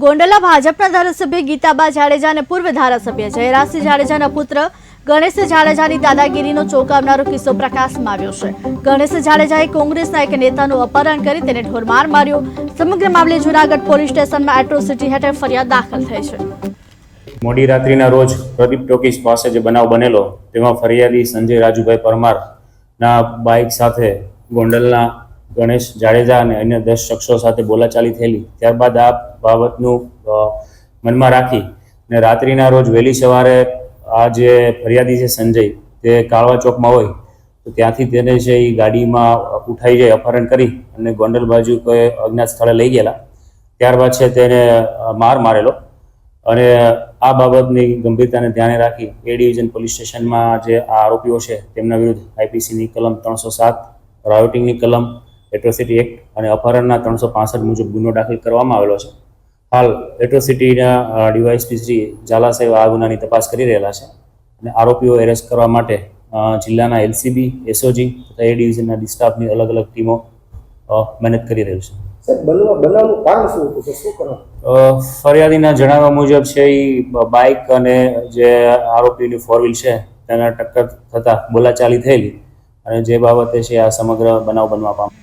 ગોંડલા ભાજપના ધારાસભ્ય ગીતાબા જાડેજા અને પૂર્વ ધારાસભ્ય જયરાજસિંહ જાડેજાના પુત્ર ગણેશ જાડેજાની દાદાગીરીનો ચોંકાવનારો કિસ્સો પ્રકાશમાં આવ્યો છે. ગણેશ જાડેજાએ કોંગ્રેસના એક નેતાનું અપહરણ કરી તેને ઢોરમાર માર્યો. સમગ્ર મામલે જુનાગઢ પોલીસ સ્ટેશનમાં એટ્રોસિટી હેઠળ ફરિયાદ દાખલ થઈ છે. મોડી રાત્રિના રોજ પ્રદીપ ટોકીસ પાસે જે બનાવ બનેલો, તેમાં ફરિયાદી સંજય રાજુભાઈ પરમારના બાઇક સાથે ગોંડલના ગણેશ જાડેજા અને અન્ય દસ શખ્સો સાથે બોલાચાલી થયેલી. ત્યારબાદ આ બાબતનું મનમાં રાખી ને રાત્રિના રોજ વહેલી સવારે આ જે ફરિયાદી છે સંજય, તે કાળવા ચોકમાં હોય, તો ત્યાંથી તેને છે એ ગાડીમાં ઉઠાઈ જાય અપહરણ કરી અને ગોંડલ બાજુ કોઈ અજ્ઞાત સ્થળે લઈ ગયેલા. ત્યારબાદ છે તેને માર મારેલો અને આ બાબતની ગંભીરતાને ધ્યાને રાખી એ ડિવિઝન પોલીસ સ્ટેશનમાં જે આ આરોપીઓ છે તેમના વિરુદ્ધ આઈપીસીની કલમ ત્રણસો સાત, રાયોટિંગની કલમ, એટ્રોસિટી એક્ટ અને અપહરણના ત્રણસો પાસઠ મુજબ ગુનો દાખલ કરવામાં આવેલો છે. હાલ એટ્રોસિટીના ડીવાયસપીસી ઝાલા સાહેબ આ ગુનાની તપાસ કરી રહેલા છે અને આરોપીઓ એરેસ્ટ કરવા માટે જિલ્લાના એલસીબી એસઓજી તથા એ ડિવિઝનના ડિસ્ટાફની અલગ અલગ ટીમો મહેનત કરી રહી છે. ફરિયાદીના જણાવ્યા મુજબ છે એ બાઇક અને જે આરોપીની ફોર વ્હીલ છે તેના ટક્કર થતાં બોલાચાલી થયેલી અને જે બાબતે છે આ સમગ્ર બનાવ બનવા પામ્યો.